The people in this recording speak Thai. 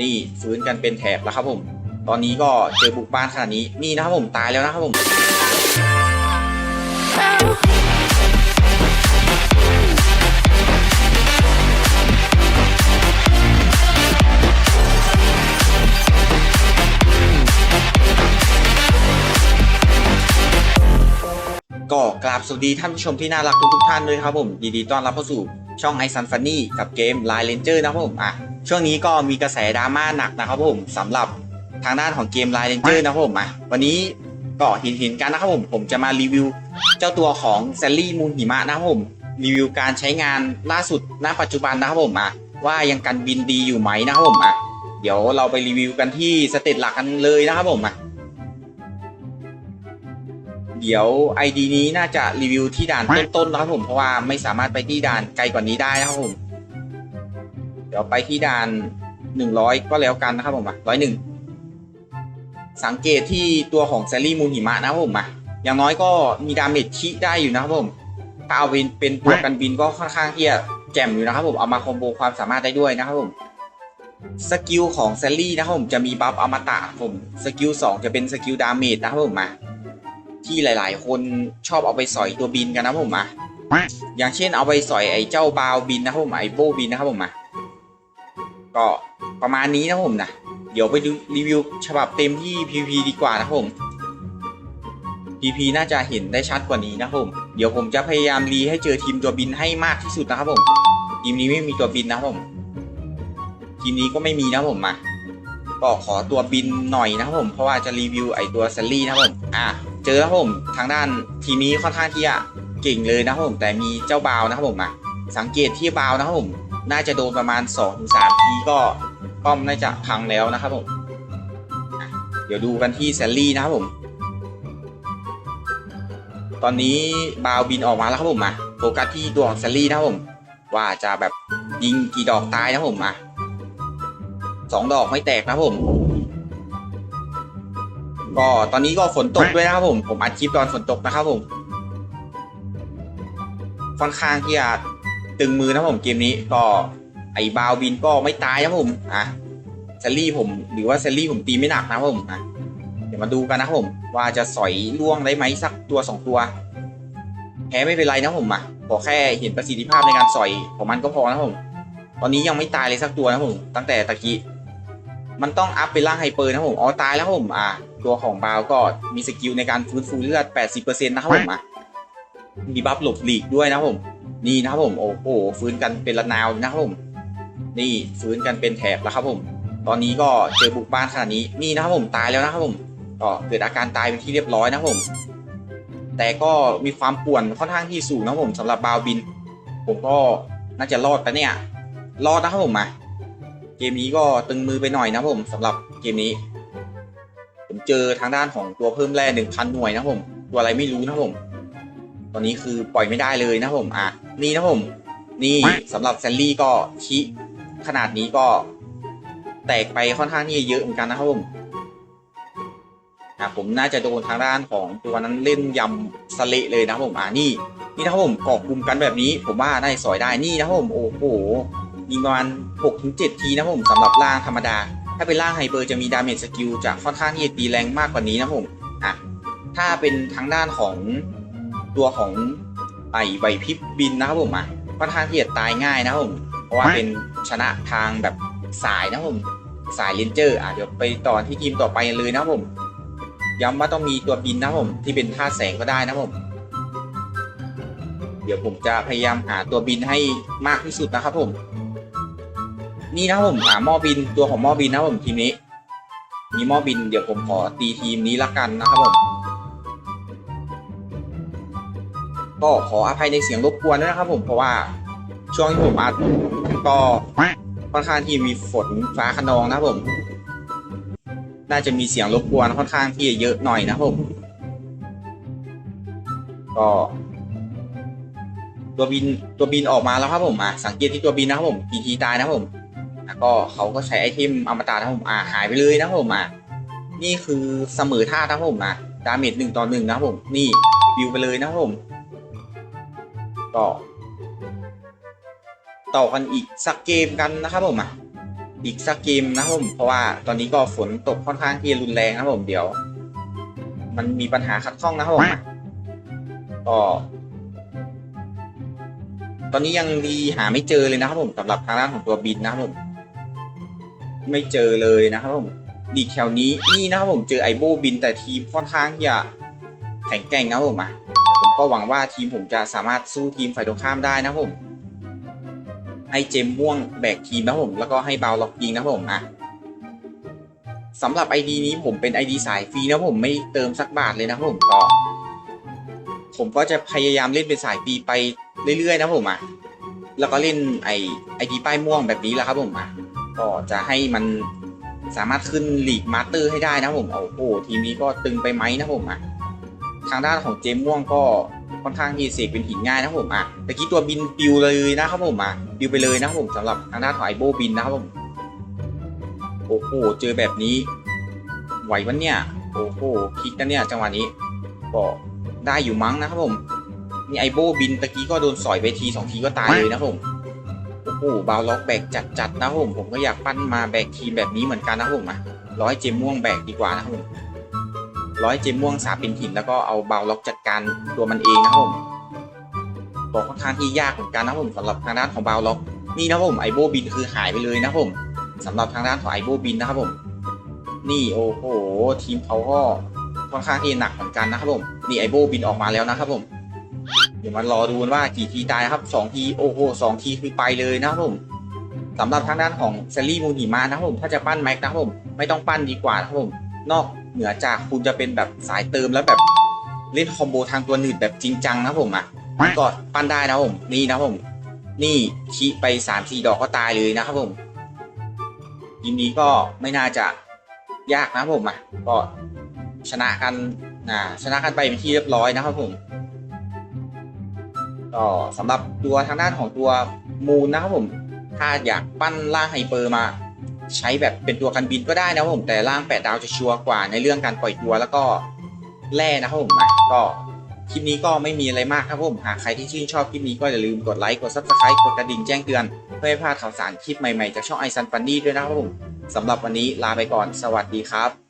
นี่ฟื้นกันเป็นแถบแล้วครับผม ตอนนี้ก็เจอบุกบ้านขนาดนี้นี่นะครับผมตายแล้วนะครับผมก็กราบสวัสดีท่านผู้ชมที่น่ารักทุกท่านเลยครับผมยินดีต้อนรับเข้าสู่ช่องไอซันฟันนี่กับเกม Line Ranger นะครับผมอะ ช่วงนี้ก็มีกระแสดราม่าหนักนะครับผมสำหรับทางด้านของเกม Line Ranger นะครับผมอะวันนี้ก็เห็นเห็นกันนะครับผมผมจะมารีวิว เจ้าตัวของแซลลี่มูนหิมะนะครับผมรีวิวการใช้งานล่าสุดณปัจจุบันนะครับผมอะว่ายังกันบินดีอยู่ไหมนะครับผมอะเดี๋ยวเราไปรีวิวกันที่สเตตหลักกันเลยนะครับผมอะเดี๋ยว ID นี้น่าจะรีวิวที่ด่านต้นๆนะครับผมเพราะว่าไม่สามารถไปที่ด่านไกลกว่านี้ได้นะครับผม เดี๋ยวไปที่ด่านหนึ่งร้อยก็แล้วกันนะครับผมอะร้อยหนึ่งสังเกตที่ตัวของแซลลี่มูลหิมะนะครับผมอะอย่างน้อยก็มีดาเมจคิได้อยู่นะครับผมถ้าเอาเป็นเป็นตัวกันบินก็ค่อนข้างที่จะแจ่มอยู่นะครับผมเอามาคอมโบความสามารถได้ด้วยนะครับผมสกิลของแซลลี่นะครับผมจะมีบัฟอมตะครับผมสกิลสองจะเป็นสกิลดาเมจนะครับผมมาที่หลาย ๆ คนชอบเอาไปสอยตัวบินกันนะผมอะอย่างเช่นเอาไปสอยไอ้เจ้าบาวบินนะครับผมไอ้โบบินนะครับผมอะ ก็ประมาณนี้นะผมนะ เดี๋ยวไปดูรีวิวฉบับเต็มที่ PP ดีกว่านะผม PP น่าจะเห็นได้ชัดกว่านี้นะผม เดี๋ยวผมจะพยายามรีให้เจอทีมตัวบินให้มากที่สุดนะครับผม ทีมนี้ไม่มีตัวบินนะผม ทีมนี้ก็ไม่มีนะผมมาก็ขอตัวบินหน่อยนะครับผม เพราะว่าจะรีวิวไอตัวแซลลี่นะครับผม อะ เจอแล้วผม ทางด้านทีมนี้ค่อนข้างที่จะเก่งเลยนะครับผม แต่มีเจ้าบาวนะครับผมอะสังเกตที่บาวนะครับผม น่าจะโดนประมาณ2อถึงสทีก็ป้อมน่าจะพังแล้วนะครับผมเดี๋ยวดูกันที่แซลลี่นะครับผม ตอนนี้บาวบินออกมาแล้วครับผมอะโฟกัสที่ตัวของแซลลี่นะครับผม ว่าจะแบบยิงกี่ดอกตายนะครับผมอะสองดอกไม่แตกนะครับผม ก็ตอนนี้ก็ฝนตกด้วยนะครับผม ผมอัดคลิปตอนฝนตกนะครับผม ค่อนข้างที่จะ ตึงมือนะผมเกมนี้ก็ไอ้บาวบินก็ไม่ตายนะผมอะซลลี่ผมหรือว่าซลลี่ผมตีไม่หนักนะผมอะเดี๋ยวมาดูกันนะผม ว่าจะสอยล่วงได้ไหมสักตัวสองตัวแพ้ไม่เป็นไรนะผมอะขอแค่เห็นประสิทธิภาพในการสอยของมันก็พอนะผมตอนนี้ยังไม่ตายเลยสักตัวนะผม ตั้งแต่ตะกี้มันต้องอัพเป็นร่างไฮเปอร์นะผมอ๋อตายแล้วผมอ่าตัวของบาวก็มีสกิลในการฟื้นฟูเลือด 80%นะครับผมอะมีบัฟหลบหลีกด้วยนะผม นี่นะครับผมโอ้โหฟื้นกันเป็นระนาวนะครับผมนี่ฟื้นกันเป็นแถบแล้วครับผม ตอนนี้ก็เจอบุกบ้านขนาดนี้นี่นะครับผมตายแล้วนะครับผมก็เกิดอาการตายเป็นที่เรียบร้อยนะครับผม แต่ก็มีความป่วนค่อนข้างที่สูงนะครับผมสำหรับบาวบิน ผมก็น่าจะรอดไปะเนี่ยรอดนะครับผมมาเกมนี้ก็ตึงมือไปหน่อยนะครับผมสำหรับเกมนี้ ผมเจอทางด้านของตัวเพิ่มแร่หนึ่งพันหน่วยนะครับผม ตัวอะไรไม่รู้นะครับผม ตอนนี้คือปล่อยไม่ได้เลยนะผมอะนี่นะผม นี่สำหรับแซลลี่ก็ชิขนาดนี้ก็แตกไปค่อนข้างที่จะเยอะเหมือนกันนะครับผมอะผมน่าจะโดนทางด้านของตัวนั้นเล่นยำสเละเลยนะครับผมอ่านี่ นี่นะครับผมเกาะกลุ่มกันแบบนี้ ผมว่าได้สอยได้นี่นะครับผมโอ้โหยิงประมาณ6ถึง7ทีนะครับผมสำหรับร่างธรรมดา ถ้าเป็นร่างไฮเปอร์จะมีดาเมจสกิลจะค่อนข้างที่จะตีแรงมากกว่านี้นะครับผมอะถ้าเป็นทางด้านของ ตัวของไอใบพริบบินนะครับผมอะค่อนข้างที่จะตายง่ายนะครับผมเพราะว่าเป็นชนะทางแบบสายนะครับผมสายเลนเจอร์อะเดี๋ยวไปต่อที่ทีมต่อไปเลยนะครับผมย้ำว่าต้องมีตัวบินนะครับผมที่เป็นท่าแสงก็ได้นะครับผม เดี๋ยวผมจะพยายามหาตัวบินให้มากที่สุดนะครับผม นี่นะครับผมหาหม้อบินตัวของหม้อบินนะครับผมทีมนี้ มีหม้อบินเดี๋ยวผมขอตีทีมนี้ละกันนะครับผม ก็ขออภัยในเสียงรบกวนด้วยนะครับ ผมเพราะว่าช่วงที่ผมอัดก็ค่อนข้างที่มีฝนฟ้าขนองนะครับผม น่าจะมีเสียงรบกวนค่อนข้างที่จะเยอะหน่อยนะครับผม ก็ ตัวบินตัวบินออกมาแล้วครับผมอะสังเกตที่ตัวบินนะครับผมทีทีตายนะครับผมอะก็เขาก็ใช้ไอเทมอมตะนะครับผมอะหายไปเลยนะครับผมอะนี่คือเสมอท่านะครับผมอะดาเมจหนึ่งต่อหนึ่งนะครับผม นี่วิวไปเลยนะครับผม ก็ต่อกันอีกสักเกมกันนะครับผมอะอีกสักเกมนะครับผมเพราะว่าตอนนี้ก็ฝนตกค่อนข้างที่รุนแรงนะครับผมเดี๋ยว มันมีปัญหาขัดข้องนะครับผมก็ตอนนี้ยังดีหาไม่เจอเลยนะครับผมสำหรับทางด้านของตัวบินนะครับผมไม่เจอเลยนะครับผมดีแถวนี้นี่นะครับผมเจอไอโบบินแต่ทีมค่อนข้างจะแข็งแกร่งนะครับผมอะ ก็หวังว่าทีมผมจะสามารถสู้ทีมฝ่ายตรงข้ามได้นะผมให้เจมม่วงแบกทีมนะผมแล้วก็ให้บาวล็อกยิงนะผมอะสำหรับ ID นี้ผมเป็น ID สายฟรีนะผมไม่เติมสักบาทเลยนะผมก็ผมก็จะพยายามเล่นเป็นสายฟรีไปเรื่อยๆนะผมอะแล้วก็เล่นไอไอดีป้ายม่วงแบบนี้แหละครับผมอะก็จะให้มันสามารถขึ้นลีกมาสเตอร์ให้ได้นะผมโอ้โหทีมนี้ก็ตึงไปไหมนะผมอะ ทางด้านของเจมม่วงก็ค่อนข้างที่เสกเป็นหินง่ายนะครับผมอะตะกี้ตัวบินปิวเลยนะครับผมอะปิวไปเลยนะครับผมสำหรับทางด้านของไอโบบินนะครับผมโอ้โหเจอแบบนี้ ไหววันเนี่ยโอ้โหพลิกนะเนี่ยจังหวะนี้ก็ได้อยู่มั้งนะครับผมนี่ไอโบบินตะกี้ก็โดนสอยไปทีสองทีก็ตายเลยนะครับผมโอ้โหบาวล็อกแบกจัดๆนะครับผมผมก็อยากปั้นมาแบกทีมแบบนี้เหมือนกันนะครับผมอะร้อยเจมม่วงแบกดีกว่านะครับผม ร้อยเจมม่วงสาเป็นหินแล้วก็เอาเบาล็อกจัดการตัวมันเองนะครับผมบอกค่อนข้างที่ยากเหมือนกันนะครับผมสำหรับทางด้านของเบาล็อกนี่นะครับผมไอโบบินคือหายไปเลยนะครับผมสำหรับทางด้านของไอโบบินนะครับผม นี่โอ้โหทีมเขาก็ค่อนข้างที่หนักเหมือนกันนะครับผมนี่ไอโบบินออกมาแล้วนะครับผมเดี๋ยวมารอดูว่ากี่ทีตายครับสองทีโอ้โหสองทีคือไปเลยนะครับผมสำหรับทางด้านของเซรี่มูนิมานะครับผมถ้าจะปั้นแม็กนะครับผมไม่ต้องปั้นดีกว่านะครับผมนอก เหนือจากคุณจะเป็นแบบสายเติมแล้วแบบเล่นคอมโบทางตัวหนืดแบบจริงจังนะผมอะก็ปั้นได้นะผมนี่นะผม นี่คีไปสามสี่ดอกก็ตายเลยนะครับผมทีมนี้ก็ไม่น่าจะยากนะผมอะก็ชนะกันอ่าชนะกันไปเป็นที่เรียบร้อยนะครับผมก็สำหรับตัวทางด้านของตัวมูนนะครับผม ถ้าอยากปั้นร่างไฮเปอร์มา ใช้แบบเป็นตัวกันบินก็ได้นะครับผมแต่ร่าง 8 ดาวจะชัวร์กว่าในเรื่องการปล่อยตัวแล้วก็แร่นะครับผมอะก็คลิปนี้ก็ไม่มีอะไรมากครับผมหากใครที่ชื่นชอบคลิปนี้ก็อย่าลืมกดไลค์กดซับสไครต์กดกระดิ่งแจ้งเตือน เพื่อไม่พลาดข่าวสารคลิปใหม่ๆจากช่องไอซันฟันนี่ด้วยนะครับผมสำหรับวันนี้ลาไปก่อนสวัสดีครับ